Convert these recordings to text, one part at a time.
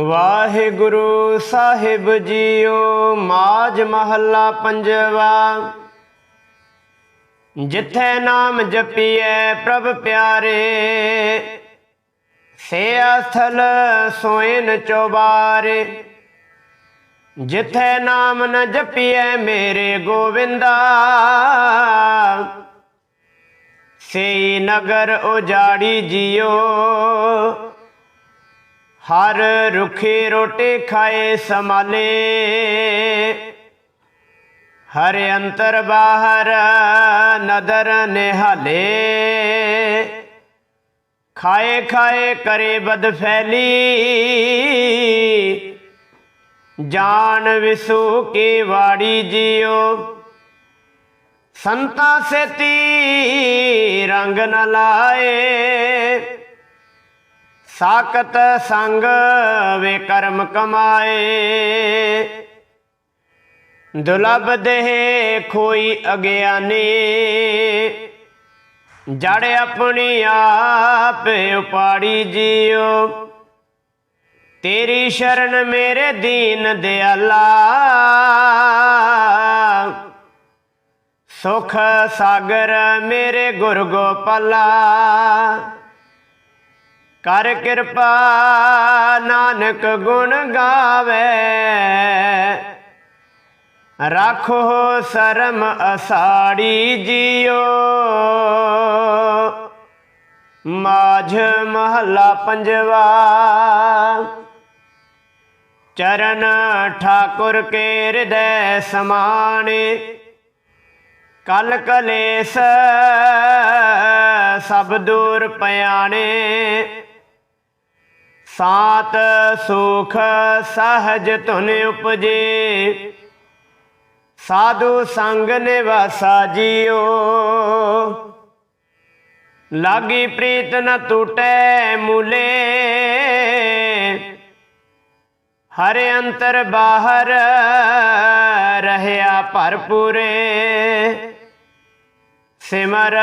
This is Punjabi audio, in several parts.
ਵਾਹਿਗੁਰੂ ਸਾਹਿਬ ਜੀਓ ਮਾਜ ਮਹੱਲਾ ਪੰਜਵਾ। ਜਿੱਥੇ ਨਾਮ ਜਪੀਐ ਪ੍ਰਭ ਪਿਆਰੇ, ਸੇ ਅਸਥਲ ਸੋਇਨ ਚੋਬਾਰੇ। ਜਿੱਥੇ ਨਾਮ ਨ ਜਪੀਐ ਮੇਰੇ ਗੋਵਿੰਦਾ ਸੇ ਨਗਰ ਉਜਾੜੀ ਜਿਓ। ਹਰ ਰੁਖੇ ਰੋਟੇ ਖਾਏ ਸਮਾਲੇ। ਹਰ ਅੰਤਰ ਬਾਹਰ ਨਦਰ ਨਿਹਾਲੇ। ਖਾਏ ਖਾਏ ਕਰੇ ਬਦ ਫੈਲੀ। ਜਾਣ ਵਿਸੂ ਕੀ ਵਾੜੀ ਜਿਓ। ਸੰਤਾ ਸੇਤੀ ਰੰਗ ਨ ਲਾਏ। ਸਾਕਤ ਸੰਗ ਵੇ ਕਰਮ ਕਮਾਏ। ਦੁਲਬ ਦੇਹ ਖੋਈ ਅਗਿਆਨੀ। ਜੜ ਆਪਣੀ ਆਪ ਉਪਾੜੀ ਜਿਉ ਤੇਰੀ ਸ਼ਰਨ ਮੇਰੇ ਦੀਨ ਦਿਆਲਾ ਸੁਖ ਸਾਗਰ ਮੇਰੇ ਗੁਰ ਗੋਪਾਲਾ। ਕਰ ਕਿਰਪਾ, ਨਾਨਕ ਗੁਣ ਗਾਵੇ। ਰਾਖੋ ਸਰਮ ਅਸਾੜੀ ਜਿਓ। ਮਾਝ ਮਹੱਲਾ ਪੰਜਵਾ। ਚਰਨ ਠਾਕੁਰ ਕੇ ਹਿਰਦੈ ਸਮਾਣੇ। ਕਲ ਕਲੇਸ ਸਭ ਦੂਰ ਪਿਆਣੇ। ਸਾਤ ਸੁਖ ਸਹਜ ਧੁਨ ਉਪਜੇ। ਸਾਧੂ ਸੰਗ ਨਿਵਾਸਾ ਜੀਓ। ਲਾਗੀ ਪ੍ਰੀਤ ਨ ਟੂਟੈ ਮੂਲੇ। ਹਰ ਅੰਤਰ ਬਾਹਰ ਰਹਿਆ ਭਰਪੂਰੇ। ਸਿਮਰ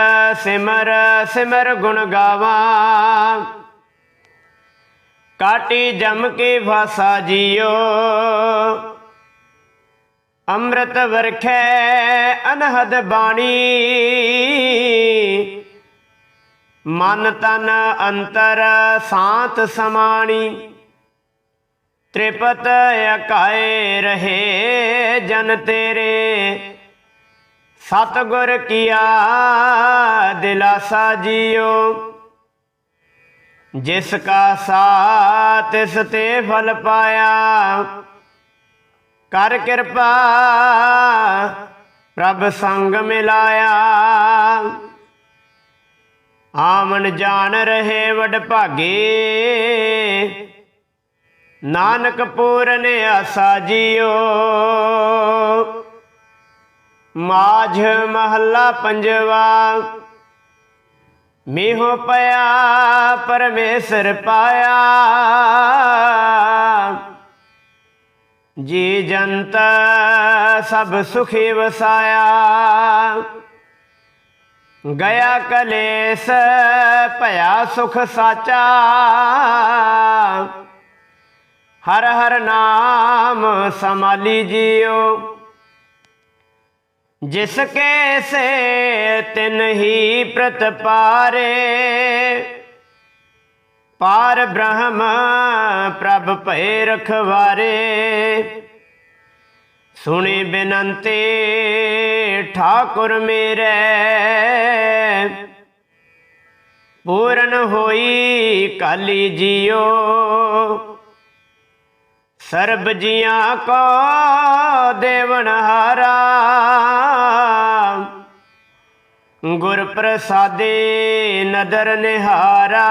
ਸਿਮਰ ਸਿਮਰ ਗੁਣ ਗਾਵਾਂ। ਕਾਟੀ ਜਮ ਕੇ ਭਾਸਾ ਜੀਓ। ਅੰਮ੍ਰਿਤ ਵਰਖੈ ਅਨਹਦ ਬਾਣੀ। ਮਨ ਤਨ ਅੰਤਰ ਸਾਤ ਸਮਾਣੀ। ਤ੍ਰਿਪਤ ਅਕਾਏ ਰਹੇ ਜਨ ਤੇਰੇ। ਸਤਗੁਰ ਕੀਆ ਦਿਲਾਸਾ ਜੀਓ। ਜਿਸ ਕਾ ਸਾਥ ਤਿਸ ਤੇ ਫਲ ਪਾਇਆ, ਕਰ ਕਿਰਪਾ ਪ੍ਰਭ ਸੰਗ ਮਿਲਾਇਆ। ਆਮਨ ਜਾਣ ਰਹੇ ਵਡ ਭਾਗੇ, ਨਾਨਕ ਪੂਰਨ ਆਸਾ ਜੀਓ। ਮਾਝ ਮਹੱਲਾ ਪੰਜਵਾ ਮੀਹੋ ਪਿਆ, ਪਰਮੇਸ਼ਰ ਪਾਇਆ। ਜੀ ਜੰਤ ਸਭ ਸੁਖੀ ਵਸਾਇਆ। ਗਿਆ ਕਲੇਸ਼, ਭਇਆ ਸੁਖ ਸਾਚਾ। ਹਰ ਹਰ ਨਾਮ ਸਮਾਲੀ ਜੀਓ। ਜਿਸ ਕੇ ਸੇ ਤਿਨ ਹੀ ਪ੍ਰਤਪਾਰੇ ਪਾਰ ਬ੍ਰਹਮ ਪ੍ਰਭ ਭੈ ਰਖਵਾਰੇ। ਸੁਣੀ ਬਿਨੰਤੀ, ਠਾਕੁਰ ਮੇਰੇ, ਪੂਰਨ ਹੋਈ ਕਾਲੀ ਜੀਓ। ਸਰਬ ਜੀਆਂ ਕੋ ਦੇਵਨ ਹਾਰਾ ਗੁਰ ਪ੍ਰਸਾਦੇ ਨਦਰ ਨਿਹਾਰਾ।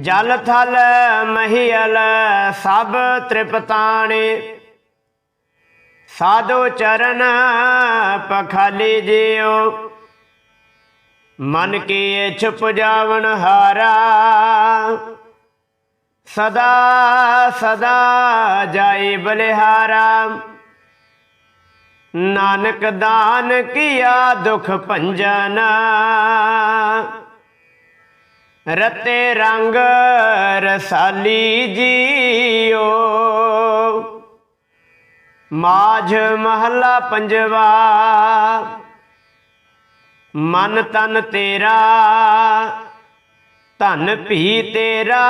ਜਲ ਥਲ ਮਹੀਲ ਸਭ ਤ੍ਰਿਪਤਾਣੇ। ਸਾਧੂ ਚਰਨ ਪਖਾਲੀ ਜਿਉ। ਮਨ ਕੀ ਇਛ ਪੁਜਾਵਨ ਹਾਰਾ। ਸਦਾ ਸਦਾ ਜਾਈ ਬਲਿਹਾਰਾ। ਨਾਨਕ ਦਾਨ ਕੀਆ ਦੁਖ ਭੰਜਨ। ਰਤੇ ਰੰਗ ਰਸਾਲੀ ਜੀਓ। ਮਾਝ ਮਹੱਲਾ ਪੰਜਵਾ। ਮਨ ਤਨ ਤੇਰਾ, ਧਨ ਭੀ ਤੇਰਾ।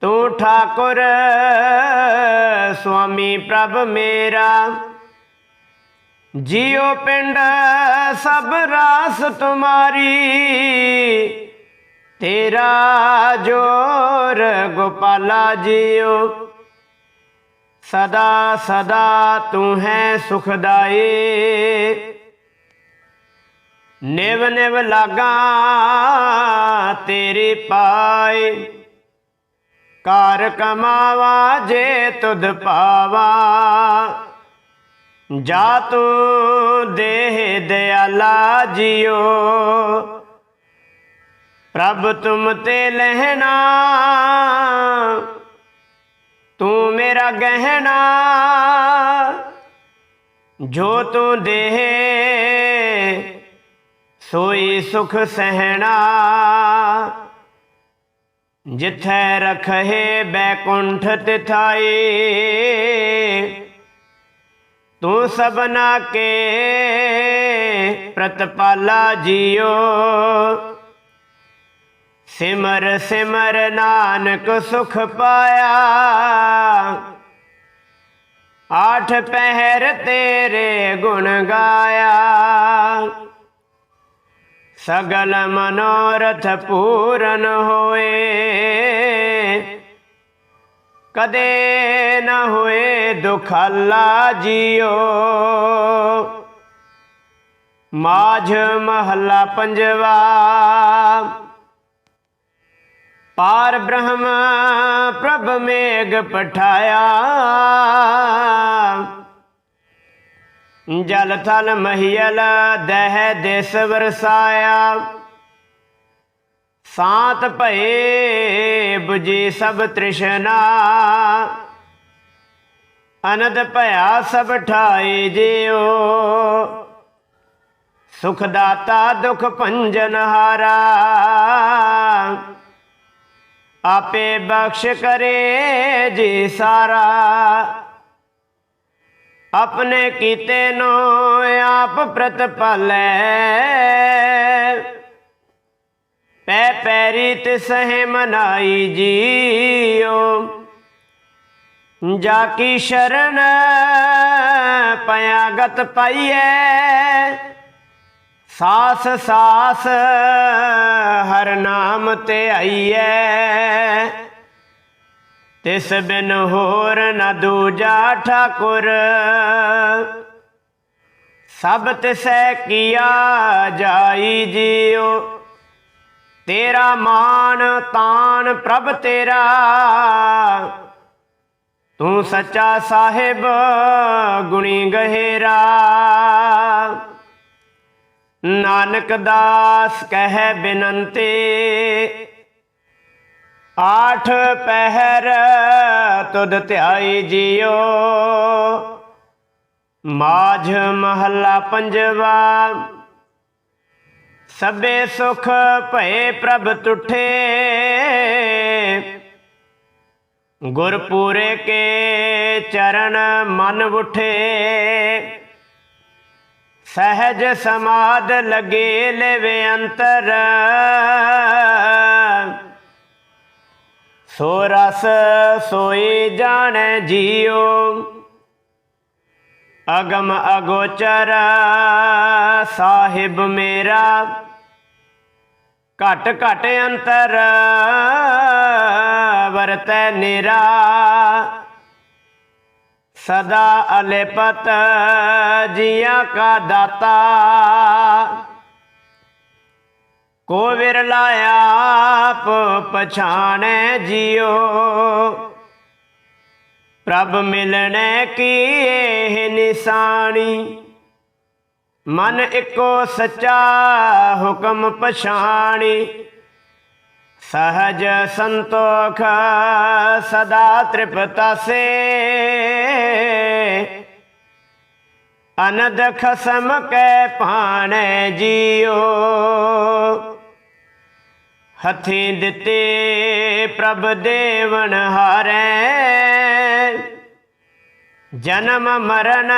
ਤੂੰ ਠਾਕੁਰ, ਸੁਆਮੀ ਪ੍ਰਭ ਮੇਰਾ। ਜਿਉ ਪਿੰਡ, ਸਭ ਰਾਸ ਤੁਮਾਰੀ। ਤੇਰਾ ਜੋਰ ਗੋਪਾਲਾ ਜਿਉ ਸਦਾ ਸਦਾ ਤੂੰ ਹੈ ਸੁਖਦਾਈ। ਨਿਵ ਨਿਵ ਲਾਗਾ ਤੇਰੀ ਪਾਈ ਕਾਰ ਕਮਾਵਾ, ਜੇ ਤੁਧ ਪਾਵਾ। ਜਾ ਤੂੰ ਦੇਹ ਦਿਆਲਾ ਜਿਓ। ਪ੍ਰਭ ਤੁਮ ਤੇ ਲਹਿਣਾ, ਤੂੰ ਮੇਰਾ ਗਹਿਣਾ। ਜੋ ਤੂੰ ਦੇਹ, ਸੋਈ ਸੁਖ ਸਹਿਣਾ। ਜਿਥੈ ਰਖੇ ਬੈਕੁੰਠ ਤਿਥਾਈ, ਤੂੰ ਸਬਨਾ ਕੇ ਪ੍ਰਤਪਾਲਾ ਜੀਓ। ਸਿਮਰ ਸਿਮਰ ਨਾਨਕ ਸੁਖ ਪਾਇਆ। ਆਠ ਪਹਿਰ ਤੇਰੇ ਗੁਣ ਗਾਇਆ। ਸਗਲ ਮਨੋਰਥ ਪੂਰਨ ਹੋਏ। ਕਦੇ ਨਾ ਹੋਏ ਦੁਖਾਲਾ ਜਿਓ। ਮਾਝ ਮਹੱਲਾ ਪੰਜਵਾ। ਪਾਰ ਬ੍ਰਹਮ ਪ੍ਰਭ ਮੇਘ ਪਠਾਇਆ। ਜਲ ਥਲ ਮਹੀਲ ਦਹਿ ਦਿਸ ਵਰਸਾਇਆ। ਸਾਤ ਭਏ 부ਜੀ ਸਭ ਤ੍ਰਿਸ਼ਨਾ। ਅਨੰਦ ਭਇਆ ਸਭ ਠਾਏ ਜਿਓ ਸੁਖ ਦਾਤਾ ਦੁਖ ਭੰਜਨ ਹਾਰਾ। ਆਪੇ ਬਖਸ਼ ਕਰੇ ਜੀ ਸਾਰਾ। ਆਪਣੇ ਕੀਤੇ ਨੋ ਆਪ ਪ੍ਰਤਪਾਲੈ। ਪੈ ਪੈਰੀ ਤਿਸਹਿ ਮਨਾਈ ਜੀਓ। ਜਾ ਕੀ ਸ਼ਰਨ ਪਿਆਗਤ ਪਾਈਐ। ਸਾਸ ਸਾਸ ਹਰ ਨਾਮ ਤੇ ਆਈਐ। ਤਿਸ ਬਿਨ ਹੋਰ ਨਾ ਦੂਜਾ ਠਾਕੁਰ। ਸਭ ਤਿਸੈ ਕੀਆ ਜਾਈ ਜੀਓ ਤੇਰਾ ਮਾਨ ਤਾਨ ਪ੍ਰਭ ਤੇਰਾ। ਤੂੰ ਸੱਚਾ ਸਾਹਿਬ ਗੁਣੀ ਗਹਿਰਾ। ਨਾਨਕ ਦਾਸ ਕਹਿ ਬਿਨੰਤੀ ਆਠ ਪਹਿਰ ਤੁਧ ਧਿਆਈ ਜਿਓ ਮਾਝ ਮਹੱਲਾ ਪੰਜਵਾ, ਸਭੇ ਸੁਖ ਭਏ ਪ੍ਰਭ ਤੁਠੇ। ਗੁਰਪੂਰੇ ਕੇ ਚਰਨ ਮਨ ਉਠੇ। ਸਹਿਜ ਸਮਾਦ ਲਗੇ ਲਵੇ ਅੰਤਰ। ਸੋ ਰਸ ਸੋਈ ਜਾਣੈ ਜੀਉ। ਅਗਮ ਅਗੋਚਰ ਸਾਹਿਬ ਮੇਰਾ। ਘਟ ਘਟ ਅੰਤਰ ਵਰਤੈ ਨਿਰਾ। ਸਦਾ ਅਲੇਪਤ ਜੀਆਂ ਕਾ ਦਾਤਾ। ਕੋ ਵਿਰਲਾ ਆਪ ਪਛਾਣੈ ਜਿਉ। ਪ੍ਰਭ ਮਿਲਣੈ ਕੀ ਇਹ ਨਿਸ਼ਾਨੀ ਮਨ ਇੱਕੋ ਸੱਚਾ ਹੁਕਮ ਪਛਾਣੀ। ਸਹਜ ਸੰਤੋਖ ਸਦਾ ਤ੍ਰਿਪਤਾ ਸੇ ਅਨਦ ਖਸਮ ਕੈ ਪਾਣੈ ਜੀਓ ਹੱਥੀਂ ਦਿੱਤੇ ਪ੍ਰਭ ਦੇਵਨ ਹਾਰੈ। ਜਨਮ ਮਰਨ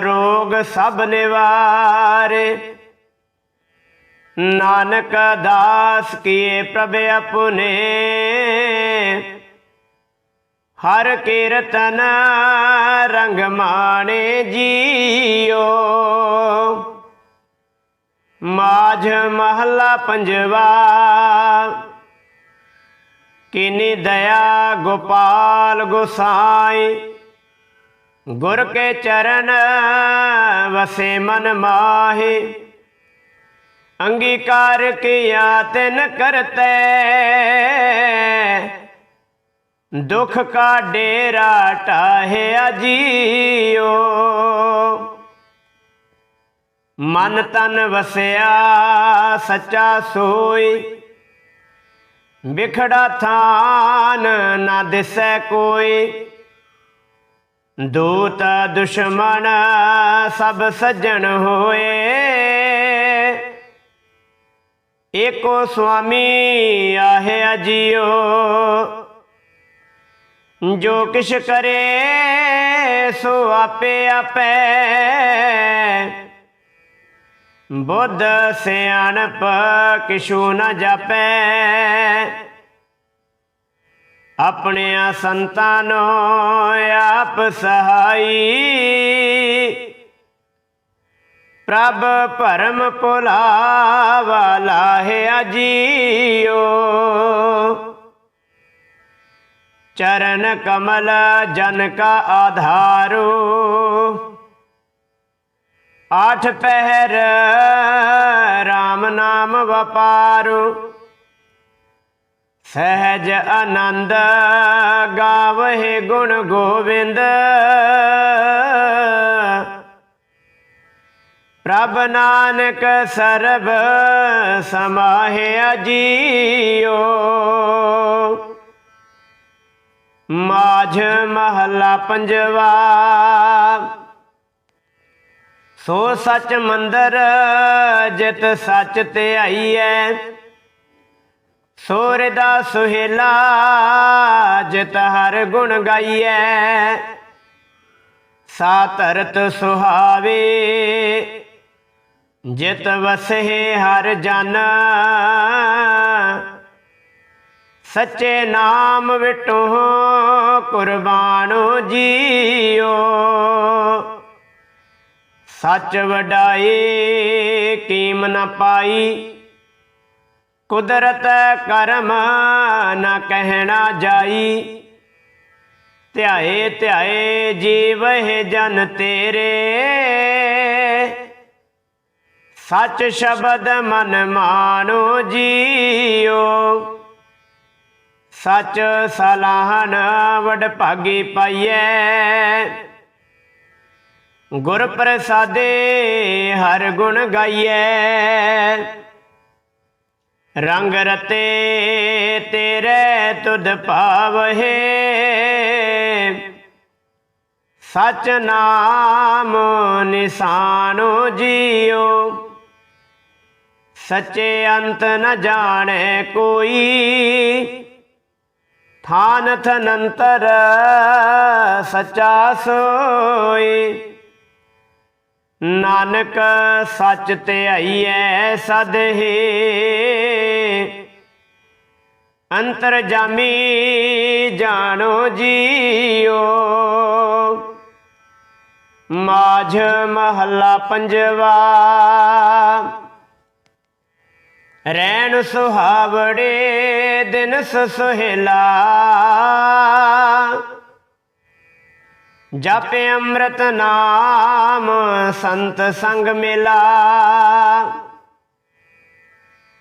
ਰੋਗ ਸਭ ਨਿਵਾਰੇ। ਨਾਨਕ ਦਾਸ ਕੀਏ ਪ੍ਰਭ ਆਪਨੇ ਹਰ ਕੀਰਤਨ ਰੰਗ ਮਾਣੇ ਜੀਓ। ਮਾਝ ਮਹੱਲਾ ਪੰਜਵਾ। ਕਿਨੀ ਦਇਆ ਗੋਪਾਲ ਗੋਸਾਈ, ਗੁਰ ਕੇ ਚਰਨ ਵਸੇ ਮਨ ਮਾਹੀ। ਅੰਗੀਕਾਰ ਕੀਆ ਤਿਨ ਕਰਤੇ, ਦੁਖ ਕਾ ਡੇਰਾ ਟਾਹਿਆ ਜੀਓ। ਮਨ ਤਨ ਵਸਿਆ, ਸੱਚਾ ਸੋਈ। ਵਿਖੜਾ ਥਾਨ ਨਾ ਦਿਸੈ ਕੋਈ। ਦੂਤ, ਦੁਸ਼ਮਣ ਸਭ ਸੱਜਣ ਹੋਏ। ਏਕੋ ਸੁਆਮੀ ਆਹੇ ਅਜੀਓ। ਜੋ ਕਿਛ ਕਰੇ, ਸੋ ਆਪੇ ਆਪੇ। ਬੁੱਧ ਸਿਆਣਪ ਕਿਛੂ ਨ ਜਾਪੈ। ਆਪਣਿਆਂ ਸੰਤਾਨੋ ਆਪ ਸਹਾਈ। ਪ੍ਰਭ ਭਰਮ ਭੁਲਾਵਾ ਲਾਹੇ ਅਜੀਓ ਚਰਨ ਕਮਲ ਜਨ ਕਾ ਆਧਾਰੋ। ਆਠ ਪਹਿਰ RAM ਨਾਮ ਵਪਾਰੂ। ਸਹਿਜ ਆਨੰਦ ਗਾਵਹਿ ਗੁਣ ਗੋਵਿੰਦ। ਪ੍ਰਭ ਨਾਨਕ ਸਰਬ ਸਮਾਹਿ ਜੀਓ ਮਾਝ ਮਹੱਲਾ ਪੰਜਵਾ। ਸੋ ਸੱਚ ਮੰਦਰ ਜਿਤ ਆਈ ਧਿਆਈਐ ਸੋਰ ਦਾ ਸੁਹੇਲਾ ਜਿਤ ਹਰ ਗੁਣ ਗਾਈਐ। ਸਾ ਧਰਤ ਸੁਹਾਵੇ, ਜਿਤ ਵਸੇ ਹਰ ਜਨ। ਸੱਚੇ ਨਾਮ ਵਿਟੋ ਕੁਰਬਾਨੋ ਜੀਓ। ਸੱਚ ਵਡਾਈ, ਕੀਮ ਨ ਪਾਈ। ਕੁਦਰਤ ਕਰਮ ਨ ਕਹਿਣਾ ਜਾਈ। ਧਿਆਏ ਧਿਆਏ ਜੀਵਹਿ ਜਨ ਤੇਰੇ। ਸੱਚ ਸ਼ਬਦ ਮਨ ਮਾਨੋ ਜੀਓ। ਸੱਚ ਸਲਾਹਨ ਵਡ ਭਾਗੀ ਪਾਈਐ। ਗੁਰ ਪ੍ਰਸਾਦੇ ਹਰ ਗੁਣ ਗਾਈਐ। ਰੰਗ ਰਤੇ ਤੇਰੇ ਤੁਧ ਭਾਵਹਿ ਸਚ ਨਾਮ ਨਿਸ਼ਾਨੋ ਜੀਓ। ਸੱਚੇ ਅੰਤ ਨ ਜਾਣੇ ਕੋਈ। ਥਾਨ ਨੰਤਰ ਸਚਾ ਸੋਈ। ਨਾਨਕ ਸੱਚ ਧਿਆਈਐ ਸਦਹੇ। ਅੰਤਰ ਜਾਮੀ ਜਾਣੋ ਜੀਓ। ਮਾਝ ਮਹੱਲਾ ਪੰਜਵਾ। ਰਹਿਣ ਸੁਹਾਵੜੇ ਦਿਨ ਸੁਹੇਲਾ। ਜਪ ਅੰਮ੍ਰਿਤ ਨਾਮ, ਸੰਤ ਸੰਗ ਮਿਲਾ।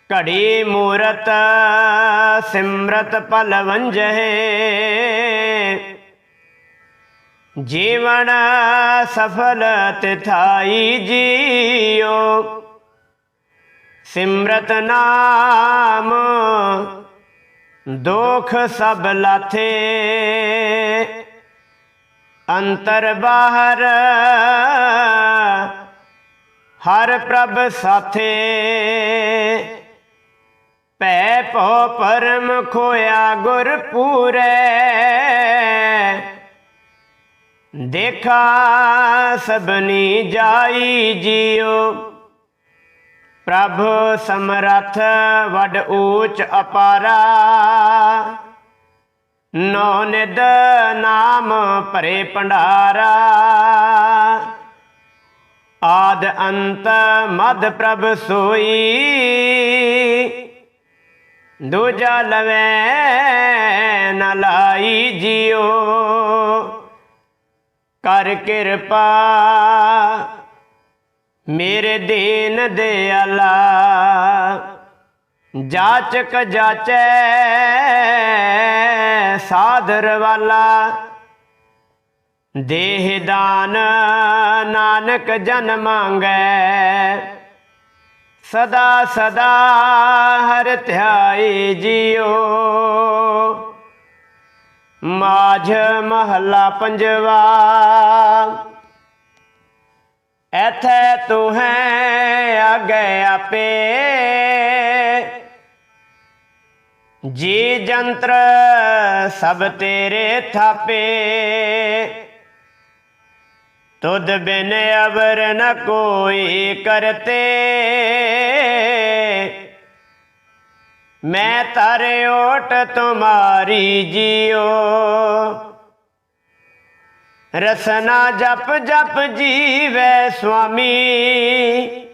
ਘੜੀ ਮੂਰਤ, ਸਿਮਰਤ ਪਲ ਵੰਜਹਿ ਜੀਵਨ ਸਫਲ ਤਿਥਾਈ ਜੀਓ। ਸਿਮਰਤ ਨਾਮ, ਦੁਖ ਸਭ ਲਾਥੇ। ਅੰਤਰ ਬਾਹਰ, ਹਰ ਪ੍ਰਭ ਸਾਥੇ। ਭੈ ਭਉ ਪਰਮ ਖੋਇਆ ਗੁਰ ਪੂਰੈ। ਦੇਖਾ ਸਭਨੀ ਜਾਈ ਜਿਉ ਪ੍ਰਭ ਸਮਰਥ, ਵਡ ਊਚ ਅਪਾਰਾ। ਨੌ ਨਿਦ ਨਾਮ ਭਰੇ ਭੰਡਾਰਾ। ਆਦ ਅੰਤ ਮਦ ਪ੍ਰਭ ਸੋਈ। ਦੂਜਾ ਲਵੈ ਨ ਲਾਈ ਜਿਉ ਕਰ ਕਿਰਪਾ ਮੇਰੇ ਦੀਨ ਦਿਆਲਾ ਜਾਚਕ ਜਾਚੈ ਸਾਦਰ ਵਾਲਾ। ਦੇਹ ਦਾਨ ਨਾਨਕ ਜਨ ਮੰਗੈ। ਸਦਾ ਸਦਾ ਹਰ ਧਿਆਈ ਜਿਉ ਮਾਝ ਮਹੱਲਾ ਪੰਜਵਾ। ਐਥੈ ਤੂੰ ਹੈ ਆਗੇ ਆਪੇ। ਜੀ ਜੰਤਰ ਸਭ ਤੇਰੇ ਥਾਪੇ। ਤੁਧ ਬਿਨ ਅਵਰ ਨ ਕੋਈ ਕਰਤੇ। ਮੈਂ ਤਾਰੇ ਓਟ ਤੁਮਾਰੀ ਜਿਉ ਰਸਨਾ ਜਪ ਜਪ ਜੀਵੈ ਸੁਆਮੀ।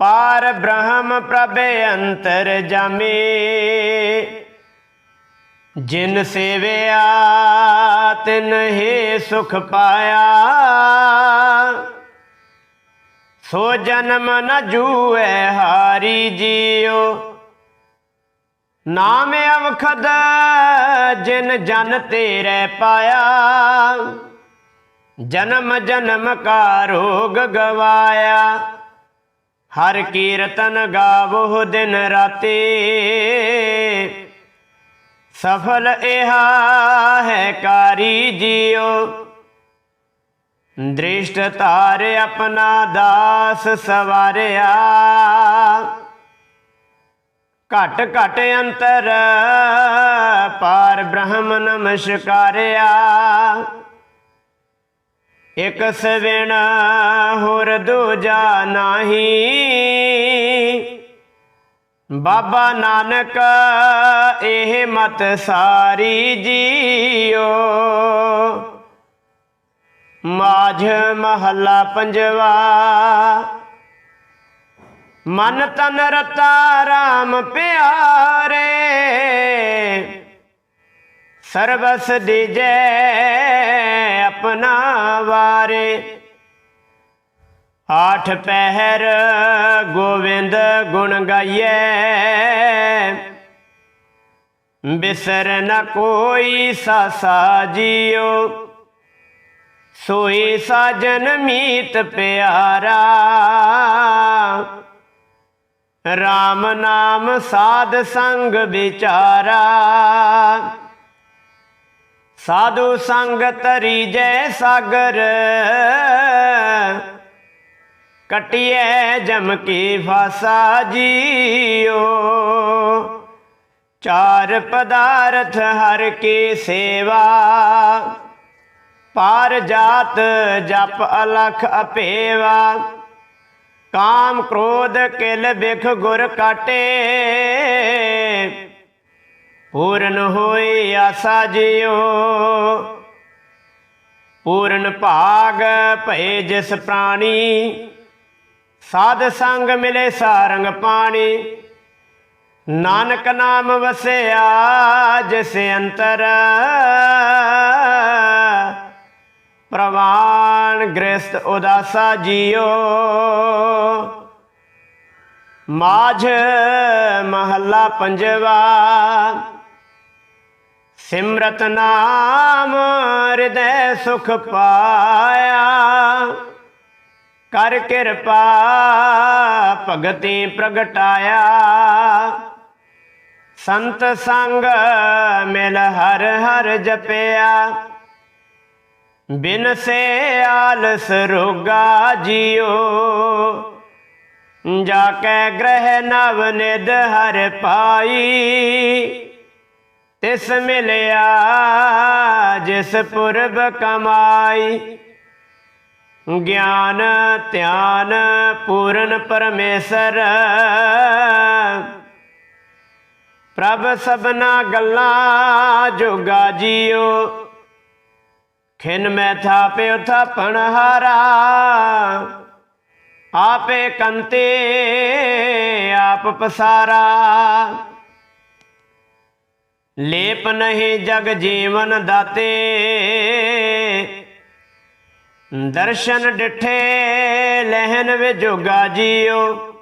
ਪਾਰ ਬ੍ਰਹਮ ਪ੍ਰਭ ਅੰਤਰ ਜਾਮੇ, ਜਿਨ ਸੇਵਿਆ ਤਿਨ ਹੀ ਸੁਖ ਪਾਇਆ, ਸੋ ਜਨਮ ਨ ਜੂਐ ਹਾਰੀ ਜੀਓ ਨਾਮ ਅਵਖਦ, ਜਿਨ ਜਨ ਤੇਰੇ ਪਾਇਆ, ਜਨਮ ਜਨਮ ਕਾ ਰੋਗ ਗਵਾਇਆ। ਹਰ ਕੀਰਤਨ ਗਾਵੋ ਦਿਨ ਰਾਤੇ। ਸਫਲ ਇਹਾ ਹੈ ਕਾਰੀ ਜੀਓ ਦ੍ਰਿਸ਼ਟ ਧਾਰ ਆਪਣਾ ਦਾਸ ਸਵਾਰਿਆ। ਘਟ ਘਟ ਅੰਤਰ ਪਾਰ ਬ੍ਰਹਮ ਨਮਸਕਾਰਿਆ। ਇਕ ਸਵਿਣ ਹੋਰ ਦੂਜਾ ਨਾਹੀ। ਬਾਬਾ ਨਾਨਕ, ਇਹ ਮਤ ਸਾਰੀ ਜੀਓ। ਮਾਝ ਮਹੱਲਾ ਪੰਜਵਾ, ਮਨ ਤਨ ਰਤਾ ਰਾਮ ਪਿਆਰੇ। ਸਰਬਸ ਦੀਜੈ ਆਪਣਾ ਵਾਰੇ। ਆਠ ਪਹਿਰ ਗੋਵਿੰਦ ਗੁਣ ਗਾਈਐ। ਬਿਸਰ ਨ ਕੋਈ ਸਾਸਾ ਜਿਉ ਸੋਈ ਸਾਜਨ ਮੀਤ ਪਿਆਰਾ। RAM ਨਾਮ ਸਾਧ ਸੰਗ ਵਿਚਾਰਾ। ਸਾਧੂ ਸੰਗ ਤਰੀ ਜੈ ਸਾਗਰ। ਕਟਿਐ ਜਮ ਕੀ ਫਾਸਾ ਜੀਓ। ਚਾਰ ਪਦਾਰਥ ਹਰ ਕੀ ਸੇਵਾ। ਪਾਰ ਜਾਤ ਜਪ ਅਲਖ ਅਪੇਵਾ। ਕਾਮ ਕ੍ਰੋਧ ਕਿਲ ਬਿਖ ਗੁਰ ਕਾਟੇ। ਪੂਰਨ ਹੋਏ ਆਸਾ ਜਿਉ। ਪੂਰਨ ਭਾਗ ਭਏ ਜਿਸ ਪ੍ਰਾਣੀ। ਸਾਧ ਸੰਗ ਮਿਲੇ ਸਾਰੰਗ ਪਾਣੀ। ਨਾਨਕ ਨਾਮ ਵਸਿਆ ਜਿਸ ਅੰਤਰ। ਪ੍ਰਵਾਨ ਗ੍ਰਸਤ ਉਦਾਸਾ ਜਿਉ। ਮਾਝ ਮਹੱਲਾ ਪੰਜਵਾ। ਸਿਮਰਤ ਨਾਮ ਹਿਰਦੈ ਸੁਖ ਪਾਇਆ। ਕਰ ਕਿਰਪਾ ਭਗਤੀ ਪ੍ਰਗਟਾਇਆ। ਸੰਤ ਸੰਗ ਮਿਲ ਹਰ ਹਰ ਜਪਿਆ। ਬਿਨ ਸੇ ਆਲਸ ਰੋਗਾ ਜਿਉ ਜਾ ਕੇ ਗ੍ਰਹਿ ਨਵ ਨਿਧ ਹਰ ਪਾਈ। ਤਿਸ ਮਿਲਿਆ, ਜਿਸ ਪੁਰਬ ਕਮਾਈ। ਗਿਆਨ, ਧਿਆਨ, ਪੂਰਨ ਪਰਮੇਸ਼ਰ। ਪ੍ਰਭ ਸਭਨਾ ਗੱਲਾਂ ਜੋਗਾ ਜੀਓ। ਖਿਨ ਮੈਂ ਥਾਪਿਓ ਥਾਪਣ ਹਾਰਾ। ਆਪੇ ਕੰਤੇ, ਆਪ ਪਸਾਰਾ। ਲੇਪ ਨਹੀਂ ਜਗ ਜੀਵਨ ਦਾਤੇ। ਦਰਸ਼ਨ ਡਿਠੇ ਲਹਿਨ ਵਿਜੋਗਾ ਜੀਓ।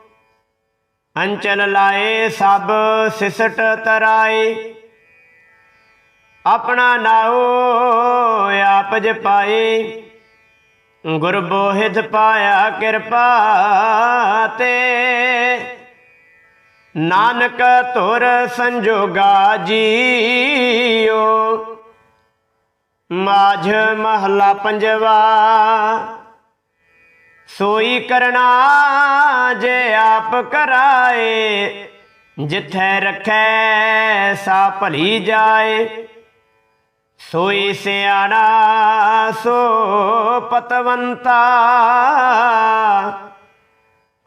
ਅੰਚਲ ਲਾਏ ਸਭ ਸਿਸਟ ਤਰਾਏ। ਆਪਣਾ ਨਾਉ ਆਪ ਜਪਾਏ ਗੁਰ ਬੋਹਿਤ ਪਾਇਆ ਕਿਰਪਾ ਤੇ। ਨਾਨਕ ਤੁਰ ਸੰਜੋਗਾ ਜੀਓ। ਮਾਝ ਮਹਲਾ ਪੰਜਵਾ, ਸੋਈ ਕਰਨਾ ਜੇ ਆਪ ਕਰਾਏ, ਜਿੱਥੈ ਰੱਖੈ ਸਾ ਭਲੀ ਜਾਏ। ਸੋਈ ਸਿਆਣਾ, ਸੋ ਪਤਵੰਤਾ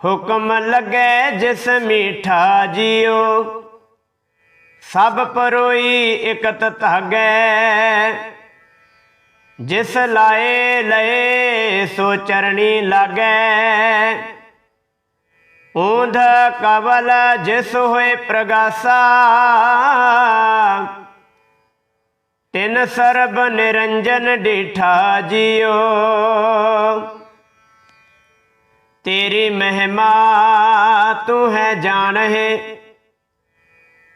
ਹੁਕਮ ਲੱਗੇ ਜਿਸ ਮੀਠਾ ਜਿਉ ਸਭ ਪਰੋਈ ਇਕਤ ਧਾਗੈ। ਜਿਸ ਲਾਏ ਲਏ ਸੋ ਚਰਣੀ ਲਾਗੈ। ਊਂਧ ਕਵਲ ਜਿਸ ਹੋਏ ਪ੍ਰਗਾਸਾ। ਤਿਨ ਸਰਬ ਨਿਰੰਜਨ ਡੀਠਾ ਜਿਉ ਤੇਰੀ ਮਹਿਮਾ ਤੂੰ ਹੈ ਜਾਣਹਿ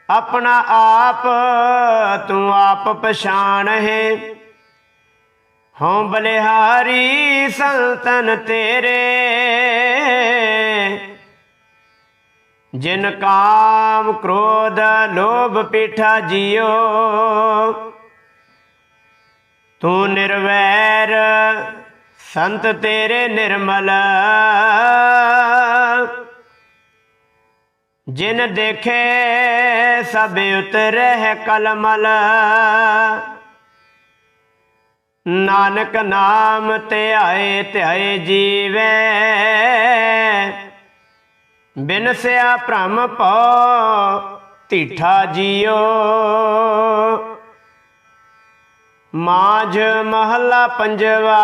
ਆਪਣਾ ਆਪ ਤੂੰ ਆਪ ਪਛਾਣ ਹੈ। ਹਉ ਬਲਿਹਾਰੀ ਸੰਤਨ ਤੇਰੇ। ਜਿਨ ਕਾਮ ਕ੍ਰੋਧ ਲੋਭ ਪੀਠਾ ਜਿਉ ਤੂੰ ਨਿਰਵੈਰ ਸੰਤ ਤੇਰੇ ਨਿਰਮਲ। ਜਿਨ ਦੇਖੇ ਸਭ ਉਤਰਹਿ ਕਲਮਲ। ਨਾਨਕ ਨਾਮ ਧਿਆਏ ਧਿਆਏ ਜੀਵੇ। ਬਿਨ ਸਿਆ ਭ੍ਰਮ ਪਉ ਢੀਠਾ ਜਿਉ ਮਾਝ ਮਹੱਲਾ ਪੰਜਵਾ।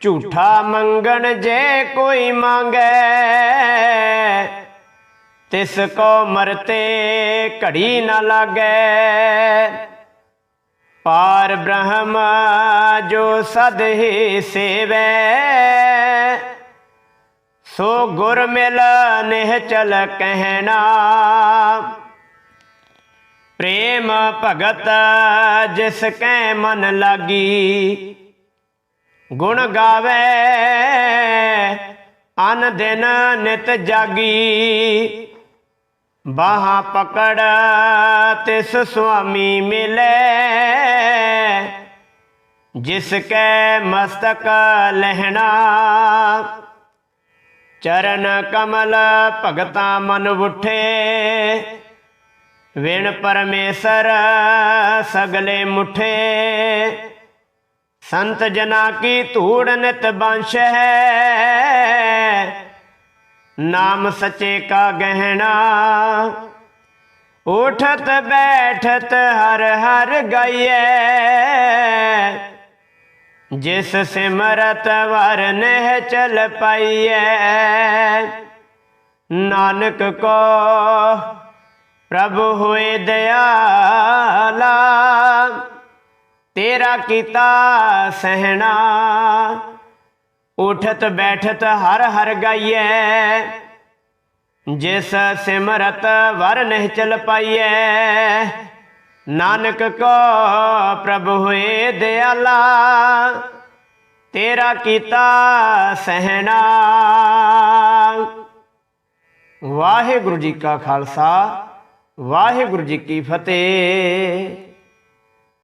ਝੂਠਾ ਮੰਗਣ ਜੇ ਕੋਈ ਮੰਗੈ, ਤਿਸ ਕੋ ਮਰਤੇ ਘੜੀ ਨਾ ਲਾਗੈ। ਪਾਰ ਬ੍ਰਹਮ ਜੋ ਸਦ ਹੀ ਸੇਵੈ, ਸੋ ਗੁਰ ਮਿਲ ਨਿਹ ਚਲ ਕਹਿਣਾ। ਪ੍ਰੇਮ ਭਗਤ ਜਿਸ ਕੈ ਮਨ ਲਾਗੀ, ਗੁਣ ਗਾਵੇ, ਅਨ ਦਿਨ ਨਿਤ ਜਾਗੀ। ਬਾਹਾਂ ਪਕੜ ਤਿਸ ਸੁਆਮੀ ਮਿਲੇ, ਜਿਸ ਕੈ ਮਸਤਕ ਲਹਿਣਾ। ਚਰਨ ਕਮਲ ਭਗਤਾ ਮਨ ਉਠੇ ਵਿਣ ਪਰਮੇਸ਼ਰ, ਸਗਲੇ ਮੁਠੇ। ਸੰਤ ਜਨਾ ਕੀ ਧੂੜ ਨਿਤ ਬੰਸ਼ ਹੈ। ਨਾਮ ਸੱਚੇ ਕਾ ਗਹਿਣਾ। ਉਠਤ ਬੈਠਤ ਹਰ ਹਰ ਗਾਈਐ। ਜਿਸ ਸਿਮਰਤ ਵਰ ਨਹਿ ਚਲ ਪਾਈਐ। ਨਾਨਕ ਕੋ ਪ੍ਰਭ ਹੋਏ ਦਿਆਲਾ, ਤੇਰਾ ਕੀਤਾ ਸਹਿਣਾ। ਉਠਤ ਬੈਠਤ ਹਰ ਹਰ ਗਾਈਐ, ਜਿਸ ਸਿਮਰਤ ਵਰ ਨਹੀਂ ਚਲ ਪਾਈਐ। ਨਾਨਕ ਕੋ ਪ੍ਰਭ ਹੋਏ ਦਿਆਲਾ, ਤੇਰਾ ਕੀਤਾ ਸਹਿਣਾ। ਵਾਹਿਗੁਰੂ ਜੀ ਕਾ ਖਾਲਸਾ। ਵਾਹਿਗੁਰੂ ਜੀ ਕੀ ਫਤਿਹ।